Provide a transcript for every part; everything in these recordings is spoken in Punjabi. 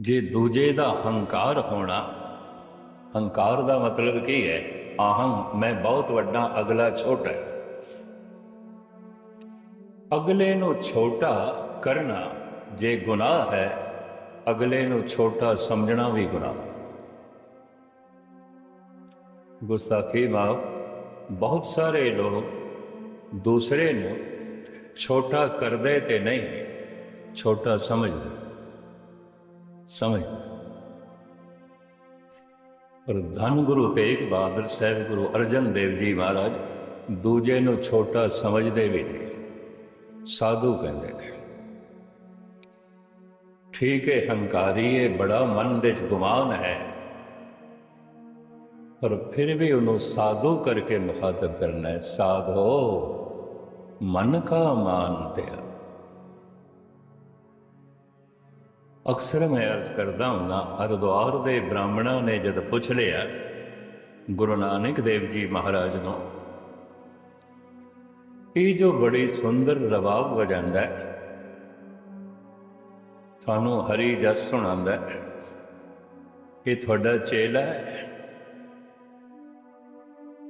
ਜੇ ਦੂਜੇ ਦਾ ਹੰਕਾਰ ਹੋਣਾ, ਹੰਕਾਰ ਦਾ ਮਤਲਬ ਕੀ ਹੈ? ਆਹੰ, ਮੈਂ ਬਹੁਤ ਵੱਡਾ, ਅਗਲਾ ਛੋਟਾ ਹੈ। ਅਗਲੇ ਨੂੰ ਛੋਟਾ ਕਰਨਾ ਜੇ ਗੁਨਾਹ ਹੈ, ਅਗਲੇ ਨੂੰ ਛੋਟਾ ਸਮਝਣਾ ਵੀ ਗੁਨਾਹ ਹੈ। ਗੁਸਤਾਖੀ ਮਾਫ, ਬਹੁਤ ਸਾਰੇ ਲੋਕ ਦੂਸਰੇ ਨੂੰ ਛੋਟਾ ਕਰਦੇ ਤੇ ਨਹੀਂ, ਛੋਟਾ ਸਮਝਦੇ। ਸਮਝ। ਪਰ ਧੰਨ ਗੁਰੂ ਤੇਗ ਬਹਾਦਰ ਸਾਹਿਬ ਗੁਰੂ ਅਰਜਨ ਦੇਵ ਜੀ ਮਹਾਰਾਜ ਦੂਜੇ ਨੂੰ ਛੋਟਾ ਸਮਝਦੇ ਵੀ ਨੇ, ਸਾਧੂ ਕਹਿੰਦੇ ਨੇ। ਠੀਕ ਹੈ ਹੰਕਾਰੀ ਹੈ ਬੜਾ ਮਨ ਦੇ ਚ ਗੁਮਾਨ ਹੈ। ਪਰ ਫਿਰ ਵੀ ਉਹਨੂੰ ਸਾਧੂ ਕਰਕੇ ਮੁਖਾਤਬ ਕਰਨਾ ਹੈ। ਸਾਧੋ, ਮਨ ਕਾ ਮਾਨ ਮਾਨਤੇ ਅਕਸਰ ਮੈਂ ਅਰਜ਼ ਕਰਦਾ ਹਾਂ ਹਰਦੁਆਰ ਦੇ ਬ੍ਰਾਹਮਣਾਂ ਨੇ ਜਦ ਪੁੱਛ ਲਿਆ, ਗੁਰੂ ਨਾਨਕ ਦੇਵ ਜੀ ਮਹਾਰਾਜ ਨੂੰ, ਇਹ ਜੋ ਬੜੀ ਸੁੰਦਰ ਰਵਾਬ ਵਜਾਂਦਾ ਹੈ ਤੁਹਾਨੂੰ ਹਰੀ ਜਸ ਸੁਣਾਉਂਦਾ ਹੈ, ਇਹ ਤੁਹਾਡਾ ਚੇਲਾ ਹੈ।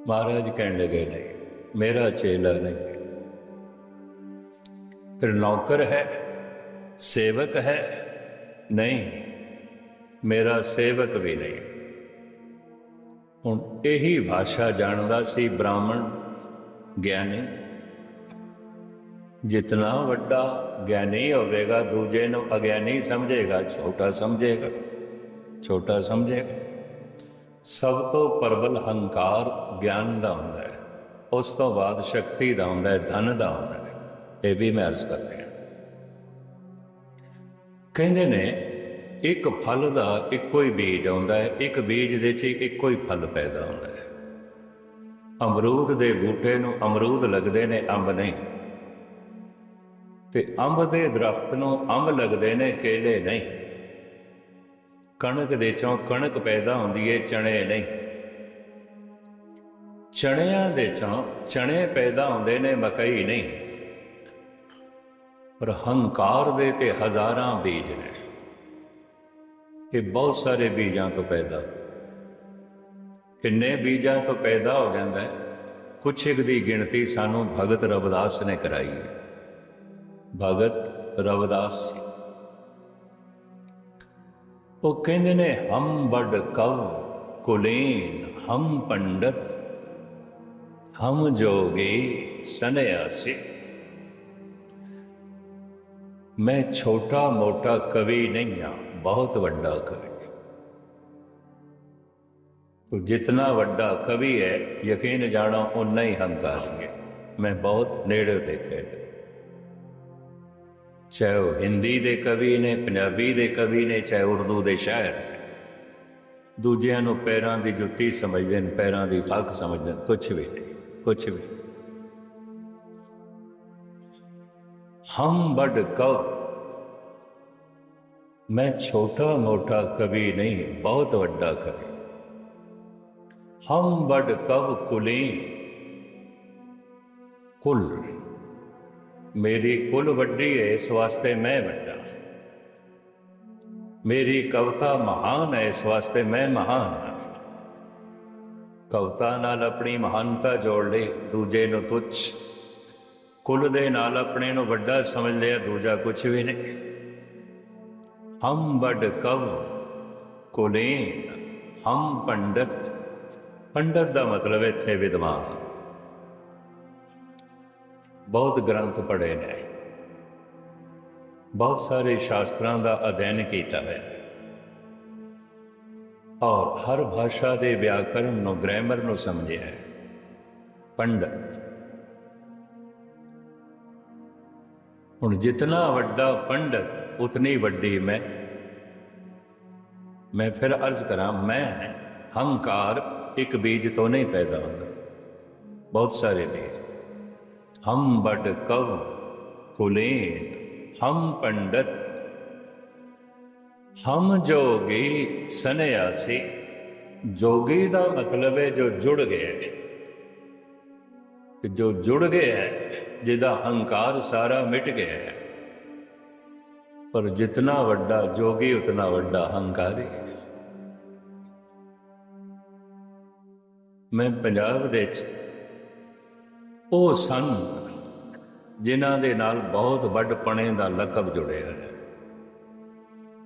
ਮਹਾਰਾਜ ਕਹਿਣ ਲੱਗੇ, ਨਹੀਂ, ਮੇਰਾ ਚੇਲਾ ਨਹੀਂ ਫਿਰ ਨੌਕਰ ਹੈ, ਸੇਵਕ ਹੈ ਨਹੀਂ, ਮੇਰਾ ਸੇਵਕ ਵੀ ਨਹੀਂ। ਹੁਣ ਇਹੀ ਭਾਸ਼ਾ ਜਾਣਦਾ ਸੀ ਬ੍ਰਾਹਮਣ ਗਿਆਨੀ। ਜਿਤਨਾ ਵੱਡਾ ਗਿਆਨੀ ਹੋਵੇਗਾ, ਦੂਜੇ ਨੂੰ ਅਗਿਆਨੀ ਸਮਝੇਗਾ, ਛੋਟਾ ਸਮਝੇਗਾ ਛੋਟਾ ਸਮਝੇਗਾ। ਸਭ ਤੋਂ ਪਰਬਲ ਹੰਕਾਰ ਗਿਆਨ ਦਾ ਹੁੰਦਾ ਹੈ। ਉਸ ਤੋਂ ਬਾਅਦ ਸ਼ਕਤੀ ਦਾ ਹੁੰਦਾ ਹੈ, ਧਨ ਦਾ ਹੁੰਦਾ ਹੈ। ਇਹ ਵੀ ਮੈਂ ਅਰਜ਼ ਕਰਦੇ ਹਾਂ। ਕਹਿੰਦੇ ਨੇ, ਇੱਕ ਫਲ ਦਾ ਇੱਕੋ ਹੀ ਬੀਜ ਆਉਂਦਾ ਹੈ, ਇੱਕ ਬੀਜ ਦੇ 'ਚ ਇੱਕੋ ਹੀ ਫਲ ਪੈਦਾ ਹੁੰਦਾ ਹੈ। ਅਮਰੂਦ ਦੇ ਬੂਟੇ ਨੂੰ ਅਮਰੂਦ ਲੱਗਦੇ ਨੇ, ਅੰਬ ਨਹੀਂ। ਤੇ ਅੰਬ ਦੇ ਦਰਖਤ ਨੂੰ ਅੰਬ ਲੱਗਦੇ ਨੇ, ਕੇਲੇ ਨਹੀਂ। ਕਣਕ ਦੇ ਚੋਂ ਕਣਕ ਪੈਦਾ ਹੁੰਦੀ ਏ, ਚਣੇ ਨਹੀਂ। ਚਣਿਆਂ ਦੇ ਚੋਂ ਚਣੇ ਪੈਦਾ ਹੁੰਦੇ ਨੇ, ਮਕਈ ਨਹੀਂ। ਪਰ ਹੰਕਾਰ ਦੇ ਤੇ ਹਜ਼ਾਰਾਂ ਬੀਜ ਨੇ। ਇਹ ਬਹੁਤ ਸਾਰੇ ਬੀਜਾਂ ਤੋਂ ਪੈਦਾ। ਕਿੰਨੇ ਬੀਜਾਂ ਤੋਂ ਪੈਦਾ ਹੋ ਜਾਂਦਾ ਹੈ, ਕੁਛ ਇੱਕ ਦੀ ਗਿਣਤੀ ਸਾਨੂੰ ਭਗਤ ਰਵਿਦਾਸ ਨੇ ਕਰਾਈ ਹੈ। ਭਗਤ ਰਵਿਦਾਸ ਜੀ ਉਹ ਕਹਿੰਦੇ ਨੇ, ਹਮ ਬੜ ਕਵ ਕੁਲੇਨ, ਹਮ ਪੰਡਤ, ਹਮ ਜੋਗੀ ਸਨਿਆਸੀ ਮੈਂ ਛੋਟਾ ਮੋਟਾ ਕਵੀ ਨਹੀਂ ਹਾਂ, ਬਹੁਤ ਵੱਡਾ ਕਵੀ। ਤੋ ਜਿਤਨਾ ਵੱਡਾ ਕਵੀ ਹੈ, ਯਕੀਨ ਜਾਣੋ ਉਨਾ ਹੀ ਹੰਕਾਰੀ ਹੈ। ਮੈਂ ਬਹੁਤ ਨੇੜੇ ਦੇਖੇ ਨੇ ਚਾਹੇ ਉਹ ਹਿੰਦੀ ਦੇ ਕਵੀ ਨੇ, ਪੰਜਾਬੀ ਦੇ ਕਵੀ ਨੇ, ਚਾਹੇ ਉਰਦੂ ਦੇ ਸ਼ਾਇਰ ਨੇ। ਦੂਜਿਆਂ ਨੂੰ ਪੈਰਾਂ ਦੀ ਜੁੱਤੀ ਸਮਝਦੇ ਨੇ, ਪੈਰਾਂ ਦੀ ਖਾਕ ਸਮਝਦੇ ਨੇ ਕੁਝ ਵੀ ਨਹੀਂ ਕੁਝ ਵੀ ਨਹੀਂ ਹਮ ਬੜ ਕਵ ਮੈਂ ਛੋਟਾ ਮੋਟਾ ਕਵੀ ਨਹੀਂ, ਬਹੁਤ ਵੱਡਾ ਕਵੀ। ਹਮ ਬੜ ਕਵ ਕੁਲੀ। ਕੁਲ। ਮੇਰੀ ਕੁਲ ਵੱਡੀ ਹੈ ਇਸ ਵਾਸਤੇ ਮੈਂ ਵੱਡਾ। ਮੇਰੀ ਕਵਿਤਾ ਮਹਾਨ ਹੈ ਇਸ ਵਾਸਤੇ ਮੈਂ ਮਹਾਨ ਹਾਂ। ਕਵਿਤਾ ਨਾਲ ਆਪਣੀ ਮਹਾਨਤਾ ਜੋੜ ਲਈ, ਦੂਜੇ ਨੂੰ ਤੁੱਛ ਕੁੱਲ ਦੇ ਨਾਲ ਆਪਣੇ ਨੂੰ ਵੱਡਾ ਸਮਝ ਲਿਆ, ਦੂਜਾ ਕੁਝ ਵੀ ਨਹੀਂ। ਹਮ ਬੜ ਕਵ ਕੁਲੀਨ, ਹਮ ਪੰਡਤ। ਪੰਡਤ ਦਾ ਮਤਲਬ ਇੱਥੇ ਵਿਦਵਾਨ। ਬਹੁਤ ਗ੍ਰੰਥ ਪੜ੍ਹੇ ਨੇ। ਬਹੁਤ ਸਾਰੇ ਸ਼ਾਸਤਰਾਂ ਦਾ ਅਧਿਐਨ ਕੀਤਾ ਹੈ। ਔਰ ਹਰ ਭਾਸ਼ਾ ਦੇ ਵਿਆਕਰਨ ਨੂੰ, ਗ੍ਰਾਮਰ ਨੂੰ ਸਮਝਿਆ ਹੈ। ਪੰਡਤ। ਹੁਣ ਜਿਤਨਾ ਵੱਡਾ ਪੰਡਤ, ਉਤਨੀ ਵੱਡੀ ਮੈਂ। ਮੈਂ ਫਿਰ ਅਰਜ਼ ਕਰਾਂ, ਮੈਂ ਹੰਕਾਰ ਇੱਕ ਬੀਜ ਤੋਂ ਨਹੀਂ ਪੈਦਾ ਹੁੰਦਾ। ਬਹੁਤ ਸਾਰੇ ਬੀਜ। ਹਮ ਬੜ ਕਵ ਕੁਲੇਨ ਹਮ ਪੰਡਤ। ਹਮ ਜੋਗੀ ਸਨਿਆਸੀ, ਜੋਗੀ ਦਾ ਮਤਲਬ ਹੈ ਜੋ ਜੁੜ ਗਿਆ ਤੇ ਜੋ ਜੁੜ ਗਿਆ ਹੈ, ਜਿਹਦਾ ਹੰਕਾਰ ਸਾਰਾ ਮਿਟ ਗਿਆ ਹੈ। ਪਰ ਜਿਤਨਾ ਵੱਡਾ ਜੋਗੀ, ਉਤਨਾ ਵੱਡਾ ਹੰਕਾਰੀ। ਮੈਂ ਪੰਜਾਬ ਦੇ ਵਿੱਚ ਉਹ ਸੰਤ, ਜਿਨ੍ਹਾਂ ਦੇ ਨਾਲ ਬਹੁਤ ਵੱਡਪਣੇ ਦਾ ਲਕਬ ਜੁੜਿਆ ਹੈ।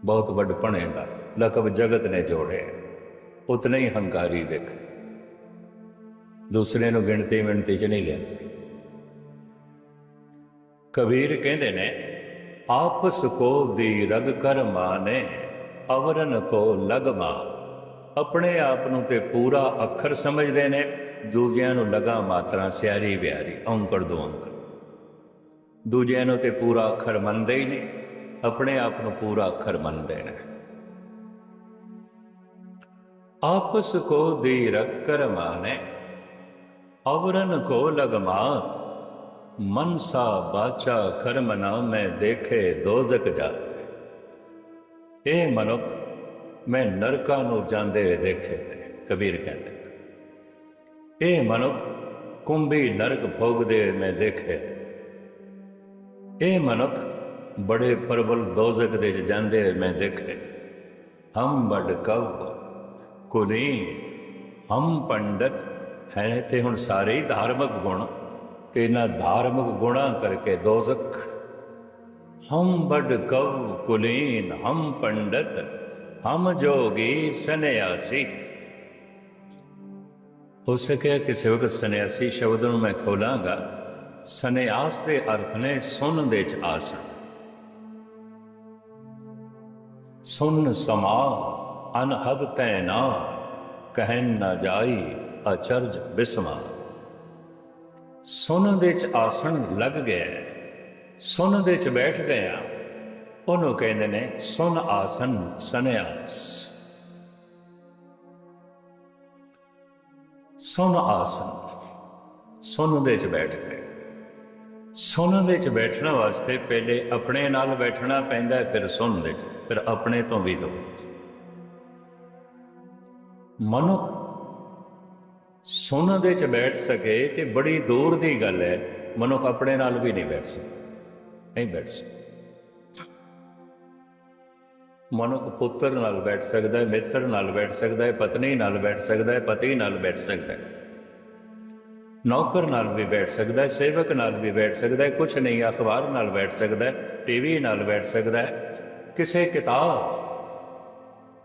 ਬਹੁਤ ਵੱਡਪਣੇ ਦਾ ਲਕਬ ਜਗਤ ਨੇ ਜੋੜਿਆ ਉਤਨੇ ਹੀ ਹੰਕਾਰੀ ਦੇਖ। ਦੂਸਰੇ ਨੂੰ ਗਿਣਤੀ ਮਿਣਤੀ ਚ ਨਹੀਂ ਲੈਂਦੇ ਕਬੀਰ ਕਹਿੰਦੇ ਨੇ ਆਪਸ ਕੋ ਦੀ ਰਗ ਕਰ ਮਾਨੇ, ਅਵਰਨ ਕੋ ਲਗ ਮਾਰ ਆਪਣੇ ਆਪ ਨੂੰ ਤੇ ਪੂਰਾ ਅੱਖਰ ਸਮਝਦੇ ਨੇ, ਦੂਜਿਆਂ ਨੂੰ ਲਗਾ ਮਾਤਰਾ ਸਿਆਰੀ ਬਿਆਰੀ, ਔਂਕੜ ਦੋ ਔਂਕੜ। ਦੂਜਿਆਂ ਨੂੰ ਤੇ ਪੂਰਾ ਅੱਖਰ ਮੰਨਦੇ ਹੀ ਨਹੀਂ, ਆਪਣੇ ਆਪ ਨੂੰ ਪੂਰਾ ਅੱਖਰ ਮੰਨਦੇ ਨੇ। ਆਪਸ ਕੋ ਦੀ ਰਗ ਕਰ ਮਾਨੇ ਅਵਰਨ ਕੋ ਲਗ ਮਾਰ ਮਨਸਾ ਬਾਚਾ ਕਰਮ ਨਾ ਮੈਂ ਦੇਖੇ ਦੋਜ਼ਕ ਜਾਤੇ ਇਹ ਮਨੁੱਖ ਮੈਂ ਨਰਕਾਂ ਨੂੰ ਜਾਂਦੇ ਹੋਏ ਦੇਖੇ ਕਬੀਰ ਕਹਿੰਦੇ ਇਹ ਮਨੁੱਖ ਕੁੰਭੀ ਨਰਕ ਭੋਗਦੇ ਮੈਂ ਦੇਖੇ ਇਹ ਮਨੁੱਖ ਬੜੇ ਪ੍ਰਬਲ ਦੋਜ਼ਕ ਦੇ ਜਾਂਦੇ ਹੋਏ ਮੈਂ ਦੇਖੇ ਹਮ ਬੜ ਕਵ ਕੁਲੀ ਹਮ ਪੰਡਤ ਹੈ ਤੇ ਹੁਣ ਸਾਰੇ ਹੀ ਧਾਰਮਿਕ ਗੁਣ, ਤੇ ਇਹਨਾਂ ਧਾਰਮਿਕ ਗੁਣਾ ਕਰਕੇ ਦੋਜ਼ਖ ਹਮ ਬੜ ਕਵ ਕੁਲੀਨ, ਹਮ ਪੰਡਤ, ਹਮ ਜੋਗੀ ਸੰਨਿਆਸੀ। ਹੋ ਸਕਿਆ ਕਿਸੇ ਵਕਤ ਸੰਨਿਆਸੀ ਸ਼ਬਦ ਨੂੰ ਮੈਂ ਖੋਲਾਂਗਾ। ਸੰਨਿਆਸ ਦੇ ਅਰਥ ਨੇ ਸੁਣ ਦੇ ਚ ਆਸਣ। ਸੁਣ ਸਮਾ ਅਨਹਦ ਤੈਨਾ ਕਹਿਣ ਨਾ ਜਾਈ। ਅਚਰਜ ਬਿਸਮਾ। ਸੁਣ ਦੇ ਚ ਆਸਣ ਲੱਗ ਗਿਆ ਸੁਣ ਦੇ ਚ ਬੈਠ ਗਿਆ ਉਹਨੂੰ ਕਹਿੰਦੇ ਨੇ ਸੁਨ ਆਸਨ ਸੰਨਿਆਸ। ਸੁਨ ਆਸਨ। ਸੁਨ ਦੇ ਚ ਬੈਠ ਗਏ। ਸੁਨ ਦੇ ਚ ਬੈਠਣ ਵਾਸਤੇ ਪਹਿਲੇ ਆਪਣੇ ਨਾਲ ਬੈਠਣਾ ਪੈਂਦਾ ਫਿਰ ਸੁਨ ਦੇ ਚ, ਫਿਰ ਆਪਣੇ ਤੋਂ ਵੀ ਦੋ। ਮਨੁੱਖ ਸੁਨ ਦੇ ਚ ਬੈਠ ਸਕੇ ਤੇ ਬੜੀ ਦੂਰ ਦੀ ਗੱਲ ਹੈ, ਮਨੁੱਖ ਆਪਣੇ ਨਾਲ ਵੀ ਨਹੀਂ ਬੈਠ ਸਕਦਾ ਨਹੀਂ ਬੈਠ ਸਕਦਾ ਮਨੁੱਖ ਪੁੱਤਰ ਨਾਲ ਬੈਠ ਸਕਦਾ ਹੈ, ਮਿੱਤਰ ਨਾਲ ਬੈਠ ਸਕਦਾ ਹੈ, ਪਤਨੀ ਨਾਲ ਬੈਠ ਸਕਦਾ ਹੈ, ਪਤੀ ਨਾਲ ਬੈਠ ਸਕਦਾ ਹੈ। ਨੌਕਰ ਨਾਲ ਵੀ ਬੈਠ ਸਕਦਾ ਹੈ, ਸੇਵਕ ਨਾਲ ਵੀ ਬੈਠ ਸਕਦਾ ਹੈ ਕੁਝ ਨਹੀਂ, ਅਖਬਾਰ ਨਾਲ ਬੈਠ ਸਕਦਾ ਹੈ, ਟੀਵੀ ਨਾਲ ਬੈਠ ਸਕਦਾ ਹੈ, ਕਿਸੇ ਕਿਤਾਬ,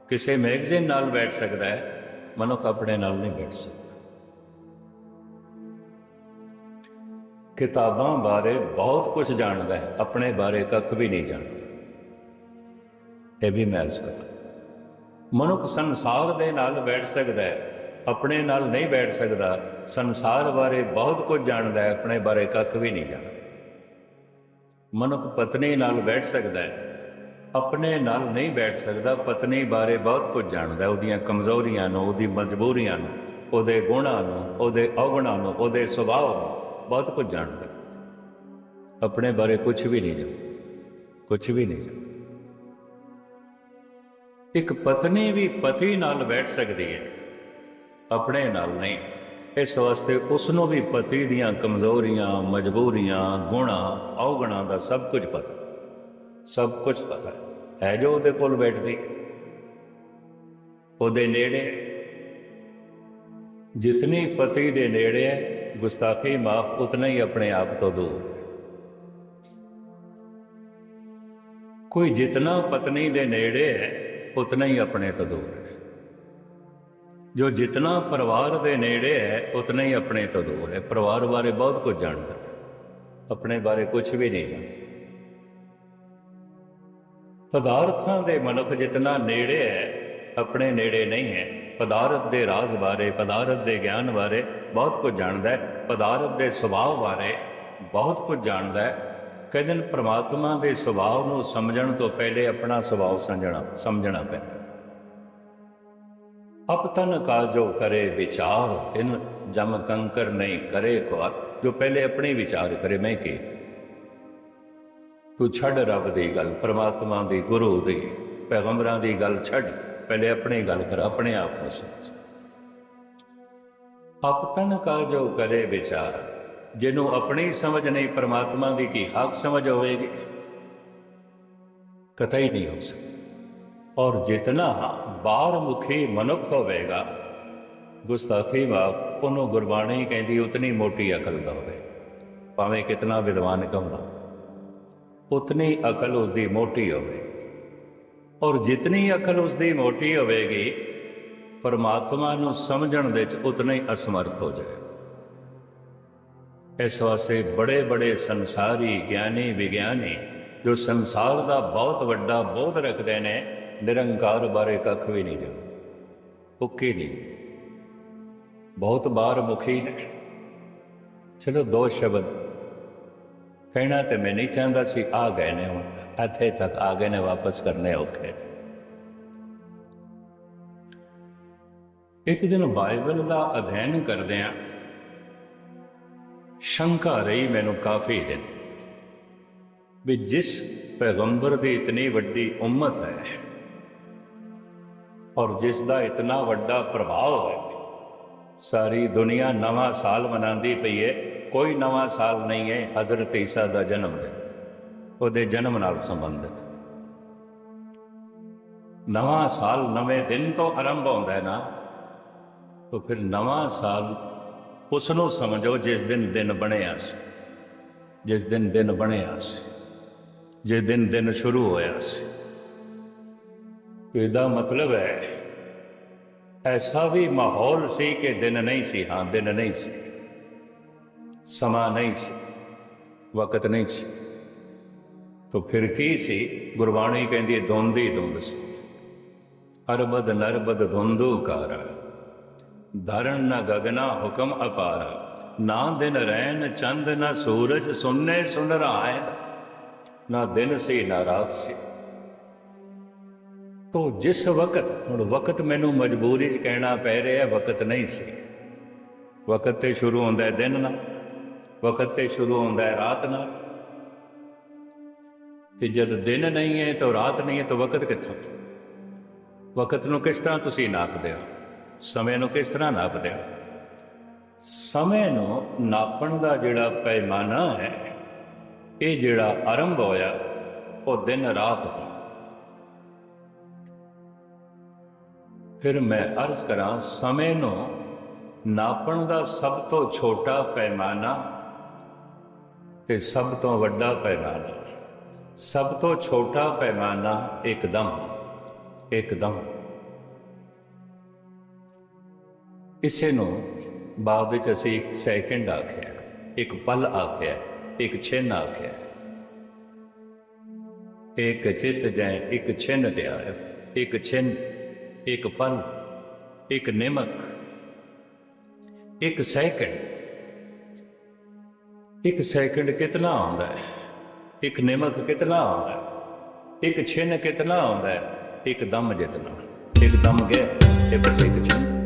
ਕਿਸੇ ਮੈਗਜ਼ੀਨ ਨਾਲ ਬੈਠ ਸਕਦਾ ਹੈ, ਮਨੁੱਖ ਆਪਣੇ ਨਾਲ ਨਹੀਂ ਬੈਠ ਸਕਦਾ। ਕਿਤਾਬਾਂ ਬਾਰੇ ਬਹੁਤ ਕੁਝ ਜਾਣਦਾ ਹੈ, ਆਪਣੇ ਬਾਰੇ ਕੱਖ ਵੀ ਨਹੀਂ ਜਾਣਦਾ। ਇਹ ਵੀ ਮੈਂ ਅਰਜ਼ ਕਰਾਂ ਮਨੁੱਖ ਸੰਸਾਰ ਦੇ ਨਾਲ ਬੈਠ ਸਕਦਾ ਹੈ, ਆਪਣੇ ਨਾਲ ਨਹੀਂ ਬੈਠ ਸਕਦਾ, ਸੰਸਾਰ ਬਾਰੇ ਬਹੁਤ ਕੁਝ ਜਾਣਦਾ ਹੈ, ਆਪਣੇ ਬਾਰੇ ਕੱਖ ਵੀ ਨਹੀਂ ਜਾਣਦਾ। ਮਨੁੱਖ ਪਤਨੀ ਨਾਲ ਬੈਠ ਸਕਦਾ ਹੈ, ਆਪਣੇ ਨਾਲ ਨਹੀਂ ਬੈਠ ਸਕਦਾ, ਪਤਨੀ ਬਾਰੇ ਬਹੁਤ ਕੁਝ ਜਾਣਦਾ ਉਹਦੀਆਂ ਕਮਜ਼ੋਰੀਆਂ ਨੂੰ, ਉਹਦੀ ਮਜਬੂਰੀਆਂ ਨੂੰ, ਉਹਦੇ ਗੁਣਾਂ ਨੂੰ, ਉਹਦੇ ਔਗਣਾਂ ਨੂੰ, ਉਹਦੇ ਸੁਭਾਅ ਨੂੰ। ਬਹੁਤ ਕੁਝ ਜਾਣਦੇ ਆਪਣੇ ਬਾਰੇ ਕੁਝ ਵੀ ਨਹੀਂ ਜਾਣਦਾ। ਕੁਝ ਵੀ ਨਹੀਂ ਜਾਣਦਾ। ਇੱਕ ਪਤਨੀ ਵੀ ਪਤੀ ਨਾਲ ਬੈਠ ਸਕਦੀ ਹੈ। ਆਪਣੇ ਨਾਲ ਨਹੀਂ। ਇਸ ਵਾਸਤੇ ਉਸ ਨੂੰ ਵੀ ਪਤੀ ਦੀਆਂ ਕਮਜ਼ੋਰੀਆਂ, ਮਜਬੂਰੀਆਂ, ਗੁਣਾ, ਔਗਣਾ ਦਾ ਸਭ ਕੁਝ ਪਤਾ। ਸਭ ਕੁਝ ਪਤਾ। ਹੈ ਹੈ ਜੋ ਉਹਦੇ ਕੋਲ ਬੈਠਦੀ। ਉਹਦੇ ਨੇੜੇ। ਜਿਤਨੀ ਪਤੀ ਦੇ ਨੇੜੇ ਹੈ ਗੁਸਤਾਖੀ ਮਾਫ ਉਤਨਾ ਹੀ ਆਪਣੇ ਆਪ ਤੋਂ ਦੂਰ। ਹੈ ਕੋਈ ਜਿਤਨਾ ਪਤਨੀ ਦੇ ਨੇੜੇ ਹੈ, ਉਤਨਾ ਹੀ ਆਪਣੇ ਤੋਂ ਦੂਰ। ਹੈ ਜੋ ਜਿਤਨਾ ਪਰਿਵਾਰ ਦੇ ਨੇੜੇ ਹੈ, ਉਤਨਾ ਹੀ ਆਪਣੇ ਤੋਂ ਦੂਰ ਹੈ। ਪਰਿਵਾਰ ਬਾਰੇ ਬਹੁਤ ਕੁਝ ਜਾਣਦਾ। ਆਪਣੇ ਬਾਰੇ ਕੁਝ ਵੀ ਨਹੀਂ ਜਾਣਦਾ। ਪਦਾਰਥਾਂ ਦੇ ਮਨੁੱਖ ਜਿਤਨਾ ਨੇੜੇ ਹੈ, ਆਪਣੇ ਨੇੜੇ ਨਹੀਂ ਹੈ। ਪਦਾਰਥ ਦੇ ਰਾਜ਼ ਬਾਰੇ, ਪਦਾਰਥ ਦੇ ਗਿਆਨ ਬਾਰੇ ਬਹੁਤ ਕੁਝ ਜਾਣਦਾ ਹੈ, ਪਦਾਰਥ ਦੇ ਸੁਭਾਅ ਬਾਰੇ ਬਹੁਤ ਕੁਝ ਜਾਣਦਾ ਹੈ। ਕਹਿੰਦੇ ਨੇ ਪ੍ਰਮਾਤਮਾ ਦੇ ਸੁਭਾਅ ਨੂੰ ਸਮਝਣ ਤੋਂ ਪਹਿਲੇ ਆਪਣਾ ਸੁਭਾਅ ਸਮਝਣਾ ਸਮਝਣਾ ਪੈਂਦਾ ਅਪਤਨ ਕਾ ਜੋ ਕਰੇ ਵਿਚਾਰ, ਤਿਨ ਜਮ ਕੰਕਰ ਨਹੀਂ ਕਰੇ ਕੋ ਜੋ ਪਹਿਲੇ ਆਪਣੇ ਵਿਚਾਰ ਕਰੇ, ਮੈਂ ਕੀ? ਤੂੰ ਛੱਡ ਰੱਬ ਦੀ ਗੱਲ, ਪ੍ਰਮਾਤਮਾ ਦੀ ਗੁਰੂ ਦੀ, ਪੈਗੰਬਰਾਂ ਦੀ ਗੱਲ ਛੱਡ। ਪਹਿਲੇ ਆਪਣੀ ਗੱਲ ਕਰ, ਆਪਣੇ ਆਪ ਨੂੰ ਸਮਝ। ਅਪਤਨ ਕਾ ਜੋ ਕਰੇ ਵਿਚਾਰ, ਜਿਹਨੂੰ ਆਪਣੀ ਸਮਝ ਨਹੀਂ ਪਰਮਾਤਮਾ ਦੀ ਕੀ ਹੱਕ ਸਮਝ ਹੋਵੇਗੀ? ਕਤਈ ਨਹੀਂ ਹੋ ਸਕਦਾ। ਔਰ ਜਿਤਨਾ ਬਾਹਰ ਮੁਖੀ ਮਨੁੱਖ ਹੋਵੇਗਾ, ਗੁਸਤਾਖੀ ਮਾਫ ਉਹਨੂੰ ਗੁਰਬਾਣੀ ਕਹਿੰਦੀ ਉਤਨੀ ਮੋਟੀ ਅਕਲ ਦਾ ਹੋਵੇ, ਭਾਵੇਂ ਕਿਤਨਾ ਵਿਦਵਾਨ ਕਮਣਾ ਉਤਨੀ ਅਕਲ ਉਸ ਦੀ ਮੋਟੀ ਹੋਵੇ ਔਰ ਜਿਤਨੀ ਅਕਲ ਉਸ ਦੀ ਮੋਟੀ ਹੋਵੇਗੀ ਪਰਮਾਤਮਾ ਨੂੰ ਸਮਝਣ ਵਿੱਚ ਉਤਨਾ ਹੀ ਅਸਮਰਥ ਹੋ ਜਾਏ। ਇਸ ਵਾਸਤੇ ਬੜੇ ਬੜੇ ਸੰਸਾਰੀ ਗਿਆਨੀ, ਵਿਗਿਆਨੀ ਜੋ ਸੰਸਾਰ ਦਾ ਬਹੁਤ ਵੱਡਾ ਬੋਧ ਰੱਖਦੇ ਨੇ, ਨਿਰੰਕਾਰ ਬਾਰੇ ਕੱਖ ਵੀ ਨਹੀਂ ਜਾਣਦੇ ਉੱਕੇ ਨਹੀਂ ਬਹੁਤ ਬਾਰ ਮੁਖੀ ਨੇ। ਚਲੋ ਦੋ ਸ਼ਬਦ। ਕਹਿਣਾ ਤੇ ਮੈਂ ਨਹੀਂ ਚਾਹੁੰਦਾ ਸੀ, ਆ ਗਏ ਨੇ ਹੁਣ, ਇੱਥੇ ਤੱਕ ਆ ਗਏ ਨੇ, ਵਾਪਸ ਕਰਨੇ ਔਖੇ ਇੱਕ ਦਿਨ ਬਾਈਬਲ ਦਾ ਅਧਿਐਨ ਕਰਦਿਆਂ ਸ਼ੰਕਾ ਰਹੀ ਮੈਨੂੰ ਕਾਫੀ ਦਿਨ ਵੀ ਜਿਸ ਪੈਗੰਬਰ ਦੀ ਇਤਨੀ ਵੱਡੀ ਉਮਤ ਹੈ ਔਰ ਜਿਸ ਦਾ ਇਤਨਾ ਵੱਡਾ ਪ੍ਰਭਾਵ ਹੈ, ਸਾਰੀ ਦੁਨੀਆ ਨਵਾਂ ਸਾਲ ਮਨਾਉਂਦੀ ਪਈ ਹੈ, ਕੋਈ ਨਵਾਂ ਸਾਲ ਨਹੀਂ ਹੈ, ਹਜ਼ਰਤ ਈਸਾ ਦਾ ਜਨਮ ਦਿਨ, ਉਹਦੇ ਜਨਮ ਨਾਲ ਸੰਬੰਧਿਤ। ਨਵਾਂ ਸਾਲ ਨਵੇਂ ਦਿਨ ਤੋਂ ਆਰੰਭ ਹੁੰਦਾ ਹੈ ਨਾ ਤਾਂ ਫਿਰ ਨਵਾਂ ਸਾਲ ਉਸ ਨੂੰ ਸਮਝੋ ਜਿਸ ਦਿਨ ਦਿਨ ਬਣਿਆ ਸੀ। ਜਿਸ ਦਿਨ ਦਿਨ ਬਣਿਆ ਸੀ। ਜਿਸ ਦਿਨ ਦਿਨ ਸ਼ੁਰੂ ਹੋਇਆ ਸੀ। ਇਹਦਾ ਮਤਲਬ ਹੈ, ਐਸਾ ਵੀ ਮਾਹੌਲ ਸੀ ਕਿ ਦਿਨ ਨਹੀਂ ਸੀ, ਹਾਂ ਦਿਨ ਨਹੀਂ ਸੀ। ਸਮਾਂ ਨਹੀਂ ਸੀ। ਵਕਤ ਨਹੀਂ ਸੀ। ਤਾਂ ਫਿਰ ਕੀ ਸੀ? ਗੁਰਬਾਣੀ ਕਹਿੰਦੀ ਹੈ, ਧੁੰਦ ਹੀ ਧੁੰਦ ਸੀ। ਅਰਬਦ ਨਰਬਦ ਧੁੰਦੂ ਕਾਰ। ਧਰਨ ਨ ਗਗਨਾ ਹੁਕਮ ਅਪਾਰਾ। ਨਾ ਦਿਨ ਰੈਨ ਚੰਦ ਨਾ ਸੂਰਜ ਸੁਨਨੇ ਸੁਨ ਰਹਾਏ ਨਾ ਦਿਨ ਸੀ, ਨਾ ਰਾਤ ਸੀ। ਤੋ ਜਿਸ ਵਕਤ, ਹੁਣ ਵਕਤ ਮੈਨੂੰ ਮਜਬੂਰੀ 'ਚ ਕਹਿਣਾ ਪੈ ਰਿਹਾ, ਵਕਤ ਨਹੀਂ ਸੀ। ਵਕਤ ਤੇ ਸ਼ੁਰੂ ਹੁੰਦਾ ਦਿਨ ਨਾਲ, ਵਕਤ ਤੇ ਸ਼ੁਰੂ ਹੁੰਦਾ ਰਾਤ ਨਾਲ। ਤੇ ਜਦ ਦਿਨ ਨਹੀਂ ਹੈ, ਤਾਂ ਰਾਤ ਨਹੀਂ ਹੈ, ਤਾਂ ਵਕਤ ਕਿੱਥੋਂ? ਵਕਤ ਨੂੰ ਕਿਸ ਤਰ੍ਹਾਂ ਤੁਸੀਂ ਨਾਪਦੇ ਹੋ? ਸਮੇਂ ਨੂੰ ਕਿਸ ਤਰ੍ਹਾਂ ਨਾਪਦੇ ਹੋ? ਸਮੇਂ ਨੂੰ ਨਾਪਣ ਦਾ ਜਿਹੜਾ ਪੈਮਾਨਾ ਹੈ, ਇਹ ਜਿਹੜਾ ਆਰੰਭ ਹੋਇਆ, ਉਹ ਦਿਨ ਰਾਤ ਤੋਂ। ਫਿਰ ਮੈਂ ਅਰਜ਼ ਕਰਾਂ, ਸਮੇਂ ਨੂੰ ਨਾਪਣ ਦਾ ਸਭ ਤੋਂ ਛੋਟਾ ਪੈਮਾਨਾ ਤੇ ਸਭ ਤੋਂ ਵੱਡਾ ਪੈਮਾਨਾ। ਸਭ ਤੋਂ ਛੋਟਾ ਪੈਮਾਨਾ ਇੱਕਦਮ ਇੱਕਦਮ। ਇਸੇ ਨੂੰ ਬਾਅਦ ਵਿੱਚ ਅਸੀਂ ਇੱਕ ਸੈਕਿੰਡ ਆਖਿਆ, ਇੱਕ ਪਲ ਆਖਿਆ, ਇੱਕ ਛਿਨ ਆਖਿਆ। ਇੱਕ ਚਿਤ ਜੈ ਇੱਕ ਛਿਨ 'ਤੇ ਹੈ, ਇੱਕ ਛਿਨ, ਇੱਕ ਪਲ, ਇੱਕ ਨਿਮਕ, ਇੱਕ ਸੈਕਿੰਡ ਇੱਕ ਸੈਕਿੰਡ ਕਿਤਨਾ ਆਉਂਦਾ ਹੈ? ਇੱਕ ਨਿਮਕ ਕਿਤਨਾ ਆਉਂਦਾ ਹੈ? ਇੱਕ ਛਿਨ ਕਿਤਨਾ ਆਉਂਦਾ ਹੈ? ਇੱਕ ਦਮ ਜਿਤਨਾ। ਇੱਕ ਦਮ ਗਿਆ ਇਹ ਬਸ ਇੱਕ ਛਿਨ।